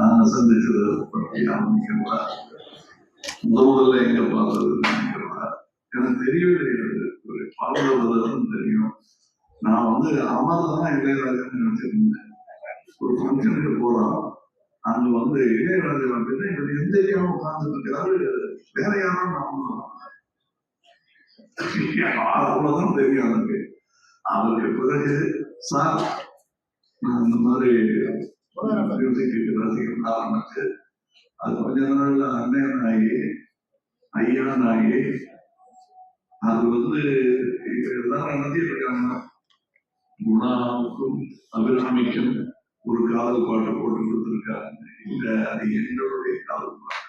நான் சந்திச்சது பற்றி ஆரம்பிக்கிறதா முதல் முதல்ல எங்க பார்த்தது நினைக்கிறதா எனக்கு தெரியவே தெரியாது ஒரு பாடுறதும் தெரியும் நான் வந்து அமர்தான் இளையராஜன் நினைச்சிருந்தேன் ஒரு ஃபங்க்ஷனுக்கு போறோம் அங்க வந்து இளையராஜன் அப்படின்னா இவர் எந்த ஏரியாவும் உட்கார்ந்து இருக்காரு வேற யாரும் நான் அவ்வளவுதான் தெரியும் எனக்கு அவருக்கு பிறகு சார் நான் இந்த மாதிரி ஆரம்பிச்சு அது கொஞ்ச நாள்ல அண்ணன் ஆகி ஐயன் ஆகி அது வந்து எல்லாரும் நடத்திட்டு இருக்காங்க குணாவுக்கும் அபிராமிக்கும் ஒரு காதல் பாட்டு போட்டு கொடுத்துருக்காங்க இல்ல அது எங்களுடைய காதல் பாட்டு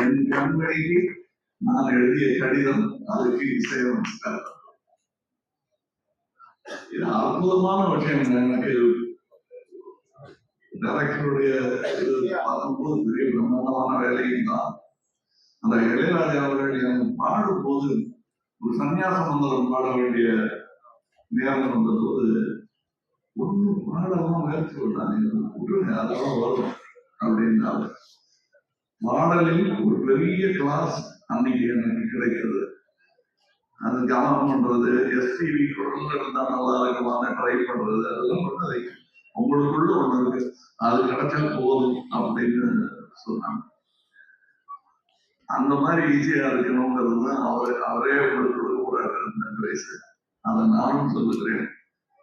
என் கண்மணிக்கு நான் எழுதிய கடிதம் அதுக்கு இசையமைச்சார் இது அற்புதமான விஷயம் எனக்கு டைரக்டருடைய இது பார்க்கும்போது பெரிய பிரம்மாண்டமான வேலையும் தான். அந்த இளையராஜா அவர்கள் எனக்கு பாடும்போது ஒரு சன்னியாச மந்திரம் பாட வேண்டிய நேரம் வந்தபோது ஒண்ணு பாடலாம் முயற்சி விட்டாங்க விட்டுருங்க அதெல்லாம் வரும் அப்படின்னாரு. பாடலில் ஒரு பெரிய கிளாஸ் அன்னைக்கு எனக்கு கிடைக்கிறது. அது கவனம் பண்றது எஸ்டிவி தொடர்ந்து இருந்தா நல்லா இருக்குமான ட்ரை பண்றது அதெல்லாம் பண்ணதை உங்களுக்குள்ள ஒண்ணு இருக்கு. அது கிடைச்சா போதும் அப்படின்னு சொன்னாங்க. அந்த மாதிரி ஈஸியா இருக்கணுங்கிறது தான் அவர் அவரே உங்களுக்கு கொடுக்க போறாரு அந்த அட்வைஸ் அதை நானும் சொல்லுகிறேன்.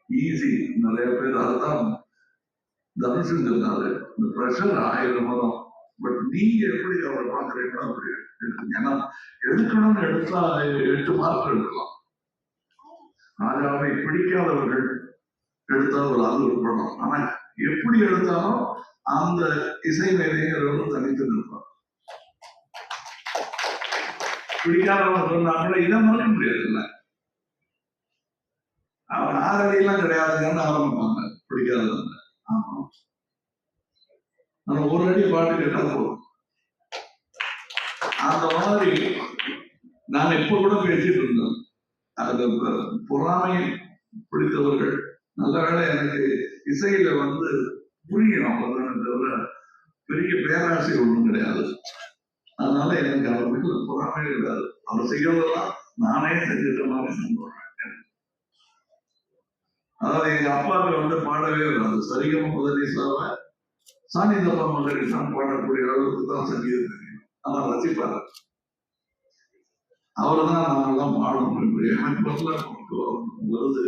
ஈஸி நிறைய பேர் அதுதான் தனுஷன் சொன்னாரு இந்த ப்ரெஷர் ஆயிரம் மரம் நீங்க எப்படி அவரை பாக்குறீங்களோ அப்படி எடுத்துங்க ஏன்னா எடுக்கணும்னு எடுத்தா எட்டு மார்க் எடுக்கலாம். ராஜாவை பிடிக்காதவர்கள் எடுத்தா ஒரு அது உட்படும் ஆனா எப்படி எடுத்தாலும் அந்த இசை மேதைங்கிறவங்க தனித்து நிற்பார். பிடிக்காதவன் சொன்னா கூட இதை மறக்க முடியாது இல்ல அவன் ஆதரவையெல்லாம் கிடையாதுங்கன்னு ஆரம்பிப்பாங்க பிடிக்காதவங்க ஆமா. நம்ம ஒரு அடி பாட்டு கேட்டா போதும். அந்த மாதிரி நான் எப்ப கூட பேசிட்டு இருந்தேன். அந்த பொறாமை பிடித்தவர்கள் நல்ல வேலை எனக்கு இசையில வந்து புரியும் தவிர பெரிய பேராசை ஒண்ணும் கிடையாது. அதனால எனக்கு அவர் மீது பொறாமை கிடையாது. அவர் செய்யறதெல்லாம் நானே செஞ்சுட்ட மாதிரி சந்தோஷம் அதாவது எங்க அப்பாவுக்கு வந்து பாடவே வராது. சரிகம முதலீசாவை சாணி தப்பா மகளிர் தான் பாடக்கூடிய அளவுக்கு தான் சங்கீதம் தெரியும் ஆனா ரசிப்பாரு. அவர் தான் நாங்கெல்லாம் பாடணும் இப்படி எனக்கு நமக்கு வருது.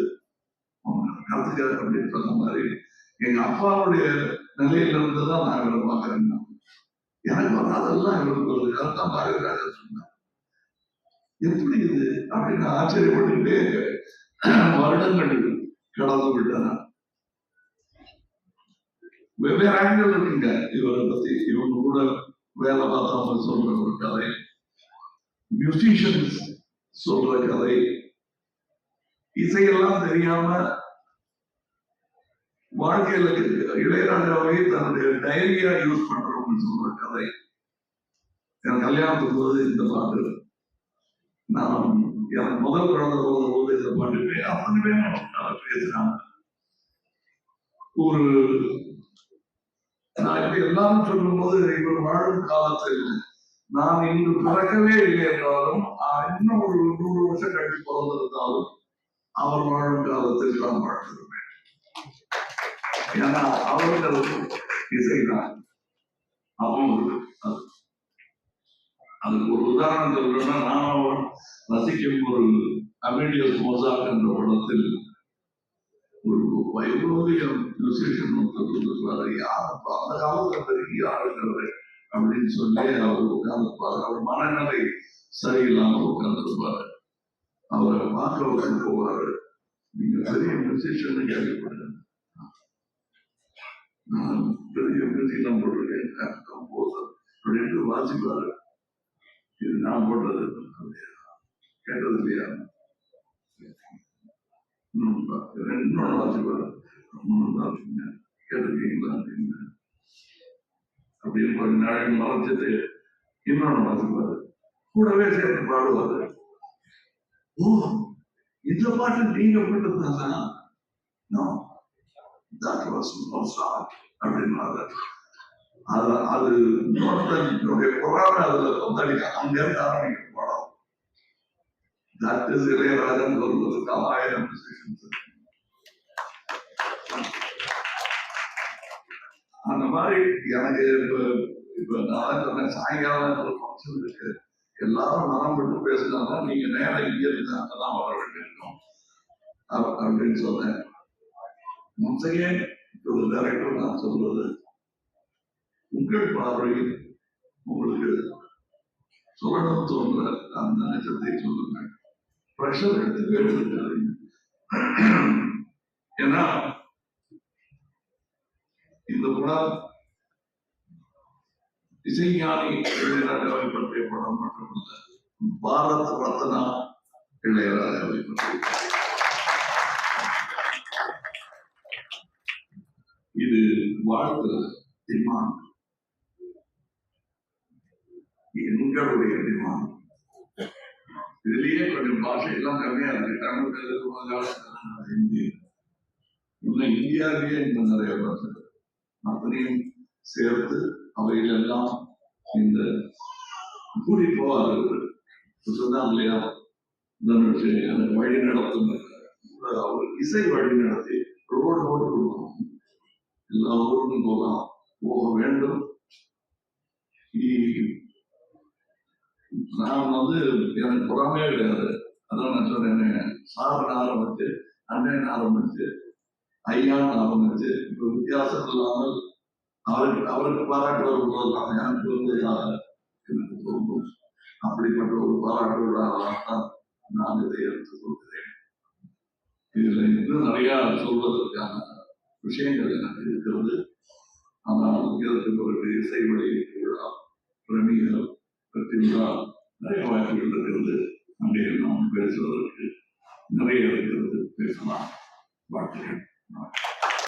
கத்துக்க அப்படின்னு சொன்ன மாதிரி எங்க அப்பாவுடைய நிலையில இருந்து தான் நான் இவரை பார்க்கறேன். எனக்கு அதெல்லாம் இவருக்கு வருது அதான் பாரதிராஜா சொன்னார். எப்படி இது? அப்படின்னு ஆச்சரியப்பட்டுக்கிட்டே வருடங்கள் கடந்து விட்டன. வெவ்வேறு ஆங்கிள் இருக்குங்க. இவரை பத்தி இவங்க கூட வேலை பார்த்தவங்க சொல்ற ஒரு கதை. மியூசிஷியன்ஸ் சொல்ற கதை. இசையெல்லாம் தெரியாம வாழ்க்கையில இளையராஜாவே தன்னுடைய டைரியா யூஸ் பண்றோம்னு சொல்ற கதை. என் கல்யாணத்துக்கு போது இந்த பாட்டு. நான் எனக்கு முதல் குழந்தை போகிற போது இந்த பாட்டு அத்தனை பேரும் பேசுறாங்க ஒரு நான் இப்ப சொல்லும் சொல்லும்போது இவர் வாழும் காலத்தில் நான் இன்று பிறக்கவே இல்லை என்றாலும் இன்னும் ஒரு நூறு வருஷம் கழிச்சு பிறந்திருந்தாலும் அவர் வாழும் காலத்தில் நான் வாழ்ந்திருப்பேன் ஏன்னா அவருக்கு இசைதான். அவங்களுக்கு அது. அதுக்கு ஒரு உதாரணம் சொல்றேன்னா நான் ரசிக்கும் ஒரு அமெடியஸ் மொசாக் என்ற படத்தில் ஒரு விசேஷம் சொல்றாரு. யார் அந்த காலத்துல பெரிய அப்படின்னு சொல்லி அவர் உட்கார்ந்துருப்பாரு. அவர் மனநிலை சரியில்லாமல் உட்கார்ந்துருப்பாரு. அவரை பார்க்கறதுக்கு போவாரு நீங்க பெரிய மியூசிஷியன் கேள்விப்படுங்க நான் பெரிய மியூசிக் போட்டிருக்கேன். அப்படின்ட்டு வாசிப்பாரு. இது நான் போட்டது. கேட்டது இல்லையா? இன்னும் பா- இன்னொன்னு வாசிப்பாரு இன்னொன்னு கேட்டிருக்கீங்களா அப்படின்னு அப்படின்னு கொஞ்ச நாள் மறைச்சிட்டு இன்னொன்னு வாசிப்பாரு கூடவே சேர்ந்து பாடுவாரு ஓ இந்த பாட்டு நீங்க போட்டதுதானா அப்படின்னாரு அது அது இன்னொருத்தனுடைய புறாவை அதுல கொந்தளிக்க அங்க இருந்து டாக்டர் படம் தட் இஸ் இளையராஜன் ஆயிரம் அந்த மாதிரி எனக்கு இப்ப இப்ப நான் சொன்னேன் சாயங்காலம் ஒரு ஃபங்க்ஷன் இருக்கு. எல்லாரும் மனம் விட்டு பேசினாங்க நீங்க நேரம் இங்க இருந்து அங்கதான் வர வேண்டியிருக்கும். அப்படின்னு சொன்னேன். முந்தைய ஒரு டைரக்டர் நான் சொல்றது உங்கள் பார்வையில் உங்களுக்கு சொல்லணும் தோன்ற அந்த நிஜத்தை சொல்லுங்கள். பிரஷர் எடுத்துக்கவே எடுத்துக்காதீங்க ஏன்னா இந்த படம் இசைஞானி இளையராஜாவை பற்றிய படம் மட்டுமல்ல பாரத் ரத்னா இளையராஜாவை பற்றிய இது வாழ்த்து டிமாண்ட் எங்களுடைய டிமாண்ட் இதுலயே பாஷை எல்லாம் கம்மியா இருக்கு. தமிழ் தெலுங்கு ஹிந்தி. இன்னும் இந்தியாவிலேயே இன்னும் நிறைய பாஷை அத்தனையும் சேர்த்து அவையிலெல்லாம் இந்த கூடி போவார்கள் சொன்னாங்க இல்லையா? தனுஷ் எனக்கு வழி நடத்தும் அவர் இசை வழி நடத்தி ரோடு ரோடு கொடுக்கணும். எல்லா ஊருக்கும் போகலாம். போக வேண்டும். நான் வந்து எனக்கு பொறாமையே கிடையாது. அதான் நான் சொல்றேன் சாரன் ஆரம்பிச்சு அண்ணன் ஆரம்பிச்சு ஐயான் ஆரம்பிச்சு இப்போ வித்தியாசம் இல்லாமல் அவருக்கு அவருக்கு பாராட்டு வரும்போதெல்லாம் எனக்கு வந்து எனக்கு தோன்றும். அப்படிப்பட்ட ஒரு பாராட்டு விழாவாகத்தான் நான் இதை எடுத்துக்கொள்கிறேன் இதுல இன்னும் நிறைய சொல்வதற்கான விஷயங்கள் எனக்கு இருக்கிறது. ஆனால் இதற்கு பிறகு இசை வெளியீட்டு விழா பிரமிகள் விழா நிறைய வாய்ப்புகள் இருக்கிறது. அங்கே நாம் பேசுவதற்கு நிறைய இருக்கிறது பேசலாம். வாழ்த்துக்கள்.